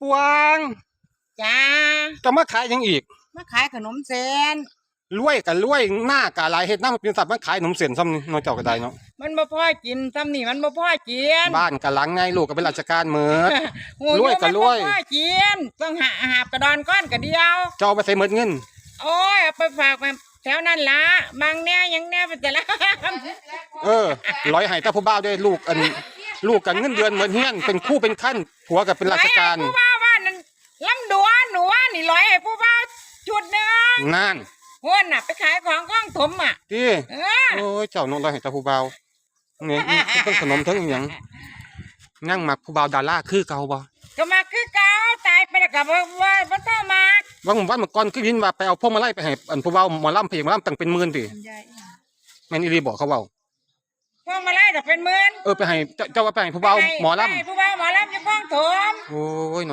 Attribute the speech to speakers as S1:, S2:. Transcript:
S1: ปวง
S2: จ้า
S1: จะมาขายหยังอีก
S2: มาขายขนมเส้น
S1: รวยกับรวยหน้ากะหลายเฮ็ดหน้ามันเป็นสัตว์มันขายขนมเส้นซ้ำนี่น้อยเจ้าก็ได้เนาะ
S2: มันบ่พอกินซ้ำนี่มันบ่พอกิน
S1: บ้านกะหลังไงลูกก็เป็นราชการเหมือด
S2: หู
S1: รวยก็รวย
S2: มันบ่พอกินต้องหาหาบกระดอนก้อนกระเดียว
S1: เจ้าเอาไปใส่หมดเงิน
S2: โอ้ยเอาไปฝากมาแถวนั้นละบางแน่ยังแน่ไปแต่ละ
S1: เออร้อยให้แต่ผู้บ่าวด้วยลูกอัน ลูกกันเงินเดือนเหมือนเฮียนเป็นคู่เป็นขั้นผัวก็เป็นราชการ
S2: ร้อยให้ผู้บ่าวว่านั่นลำดวนหนูว่านี่ร้อยให้ผู้บ่าวจุดหนึง
S1: นั่น
S2: หุ่นน่ะ ไปขายของกล้องถมอะ
S1: ที่
S2: เออ
S1: โอ้ยเจ้าน้องร้อยให้แต่ผู้บ่าวเนี่ยทั้งขนมทั้งอหยังนั่งมักผู้บ่าวดาราคือเก่าบ่
S2: ก็มาคือเก่าตายไปแล้วก็บ่ว่าบ่เท่ามา
S1: บางวันเมื่อก่อนคือยินว่าไปเอาพวกมาไล่ไปให้อันผู้เบาหมอลำเพลงหมอลำตั้งเป็นหมื่นติแม่นอีรีบอกเขาเบา
S2: พวกมาไล่แต่เป็นหมื่น
S1: เออไปให้เจ้าเจ้าว่าไปให้ผู้เบาหมอล
S2: ให้ผู้บ่าวหมอลำอยู่กล้องถมำ
S1: โอ้ยเนาะ